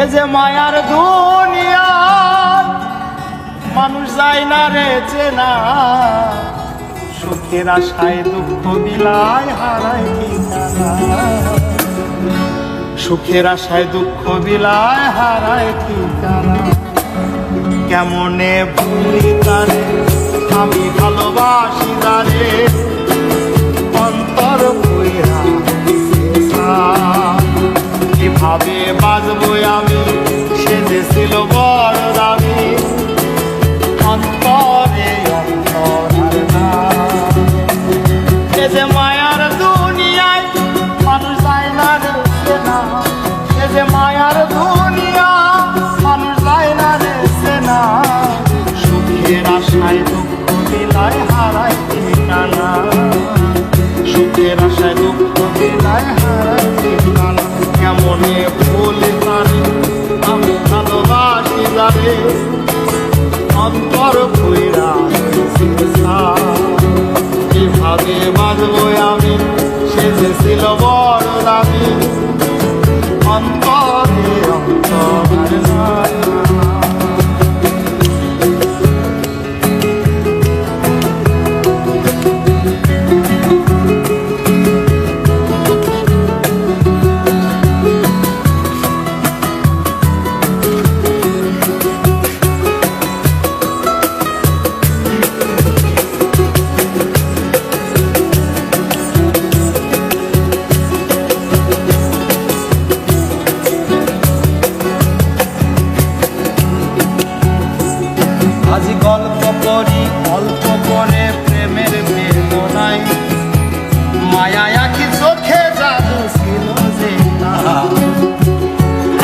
এ যে মায়ার দুনিয়া, মানুষ যায় না রে, চেনা। সুখের আশায় দুঃখ বিলায় হারায় সুখের আশায় দুঃখ বিলায় হারায় ঠিকানা। কেমনে ভুলি তারে, আমি ভালোবাসি তারে। কীভাবে বাজবো আমি? সেজেছিল যে মায়া আখি চোখে জাদু ছিল যে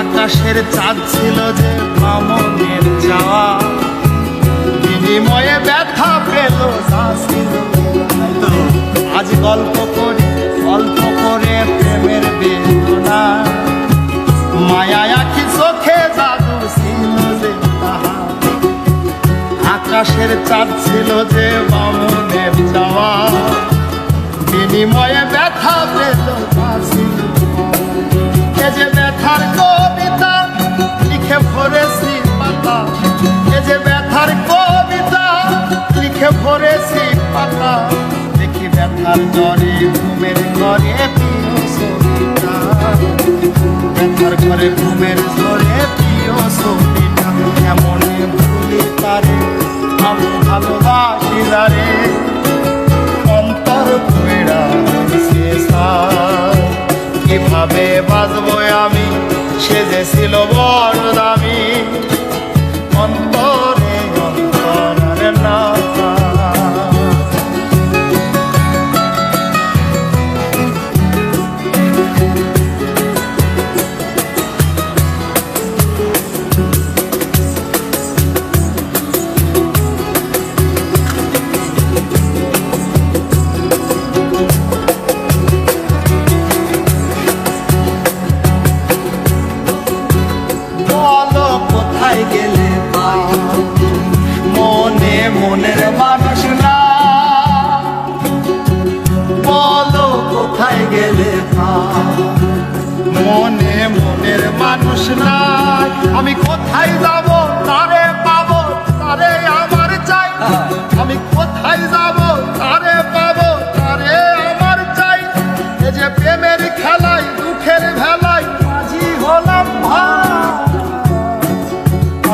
আকাশের চাঁদ ছিল যে মামনের যাওয়া। বিনিময়ে ব্যথা পেল। আজ গল্প করি, অল্প করে প্রেমের বেদনা। মায়া আখি চোখে জাদু ছিল যে আকাশের চাঁদ ছিল যে বামনের যাওয়া। বিনিময়ে ব্যথা পেল বাঁচিল। এ যে ব্যথার কবিতা লিখে ভরেছি পাতা। এ যে ব্যথার কবিতা লিখে ভরেছি পাতা। দেখি ব্যথার জ্বরে ঘুমের ঘরে ব্যথার ঘরে কোথায় গেলে মনে মনের মানুষ না। বলো কোথায় গেলে মনে মনের মানুষ না। আমি কোথায় যাব? তারে পাবো? তারে আমার চাই। আমি কোথায় যাব?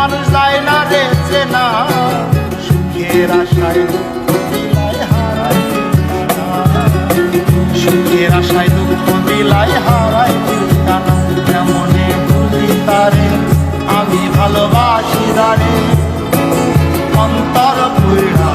মানুষ যায় না রে চেনা সুখের আশায় সুখের আশায় দুঃখ দিলাই হারাই টানা কেমনে বুঝি তারে, আমি ভালোবাসি দারে অন্তর পুরা